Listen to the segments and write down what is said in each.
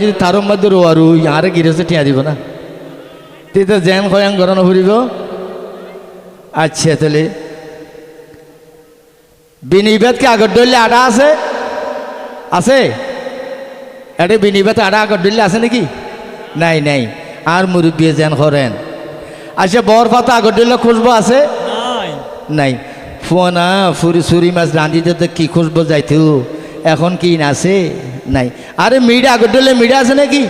যদি তার মধ্যে রো আর ইয়ারে গিরেছে টিয়া দিব না। তেতিয়া জেন খয়াং গরণ ফুরিব। আচ্ছা তাহলে। বিনিবেদ কি আগর ধরলে আটা আছে? আছে? এটা বিনিবেদ আটা আগর ধরলে আছে নাকি? নাই নাই। আর মুরব্বী যেন করেন। আচ্ছা বর পাতা আগর ধরলে খুঁজবো আছে? নাই। নাই। ফোনা ফুরি সুরি মাছ রাঁধিতে তো কি খুঁজবো যাইতো? এখন কি না আছে নাই। আরে মিডা আগর ধরলে মিডা আছে নাকি?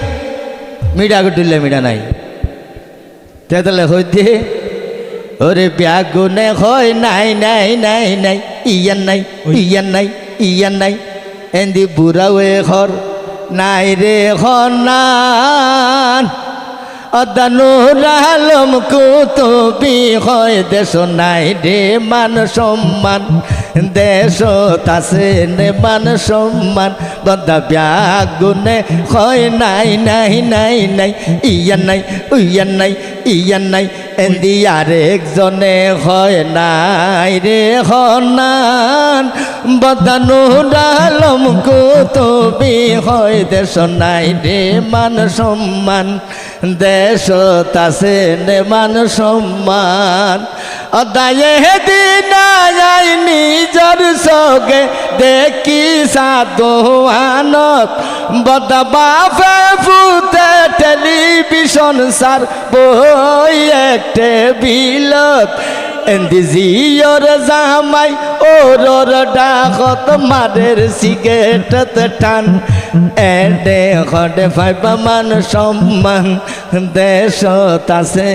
মিডা আগর ধরলে মিডা নাই তেতালে হইতে ওরে ব্যাগুনে হয় নাই নাই নাই নাই ইয়ান নাই ইয়ান নাই ইয়ান নাই। এন্দি বুড়াওয়ে ঘর নাই রে হনান অদানুর আলম কুতুবি হয় দেশ নাই রে মান সম্মান। দেশ তাসে নে মান সম্মান বদা ব্যাগুনে হয় নাই নাই নাই নাই ইয়ান নাই উইয়ান নাই ইয়ান নাই এন্দি আরেকজনে হয় নাই রে হনান। বদানু ডালম কুতুবি হয় দেশ নাই রে মান সম্মান। দেশ তাসে নে মান সম্মান অদায়ে দিন আই নিজর সগে দেখি সাদোয়ানত বদা বাফে ফুতে টেলিভিশন সার বই একটে বিলত। এন্দি জিয়র জামাই ওরর ডাকত মারের সিগারেট টান। এডে খডে ফাইবা মান সম্মান, দেশ তাছে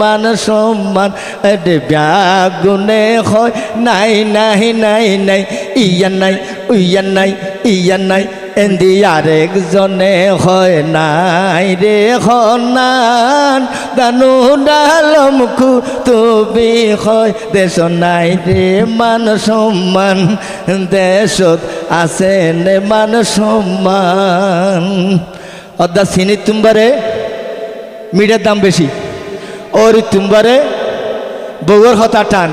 মান সম্মান। এডে ব্যাগুনে হয়, নাই নাই নাই নাই, ইয়া নাই উইয়ান নাই, ইয়া নাই এন্দি আরেকজনে হয় নাই রে হনান দানু ডালম তুমি হয়। দেশ নাই রে মান সম্মান। দেশত আছে নে মান সম্মান। অদা চিনি তুমবারে মিডের দাম বেশি। ওর তুমবারে বউর হতা টান।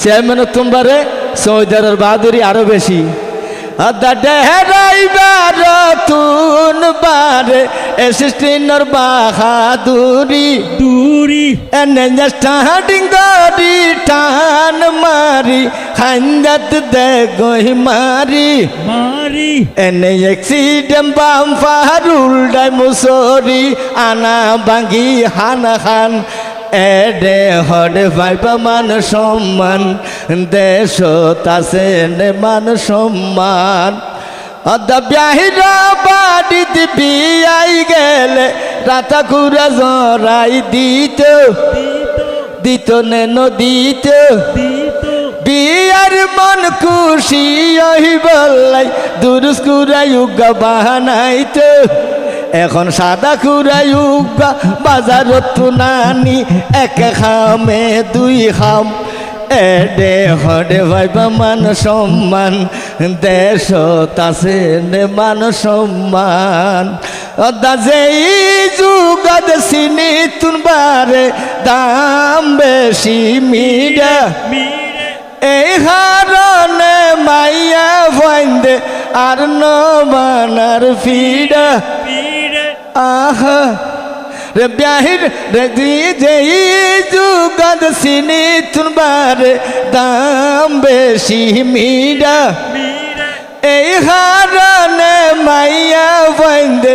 চেয়ারম্যান তুমবারে সৌদারের বাহাদুরি আরও বেশি। আদা ডেহরাইবার তুন বারে এসিস্টিনর বাহাদুরি। দূরি। এনে স্টার্টিং গরি টান মারি খান্দাত দে গই মারি। মারি। এনে এক্সিডেন্ট বাম ফারুল ডাই মুসরি আনা বাঙ্গি হান হান এডে হডে ভাইবা মান সম্মান, দেশ তাসে নে মান সম্মান। অদা ব্যাহিরা বাড়িতে বিয়াই গেলে, রাতা কুরা জরাই দিত। দিত নেন দিত। দিত বিয়ার মন খুশি ওই বললাই দুরুস কুরাই উগা বাহানাইতে। এখন সাদা কুরাই উগা বাজারত নানি এক খামে দুই খাম। এডে হডে ভাইবা মান সম্মান, দেশ তাসে মান সম্মান। অদা যেই যুগদ সিনি তুনবারে দাম বেশি মিডা। এই হারনে মাইয়া ফাইন্দে আর নবানার ফিডা। আহা রে ব্যাহির রে যেই যুগদ সিনি তুনবারে দাম বেশি মিরে। এই হারনে মাইয়া ফাইন্দে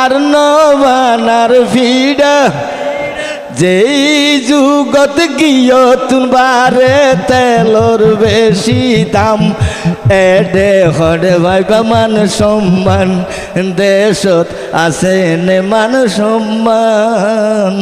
আর নবানার ফিডা যেই যুগত গিয় তুনবারে তেলর বেশি দাম হডে ভাইবা মান সম্মান দেশত আছে নে মান সম্মান।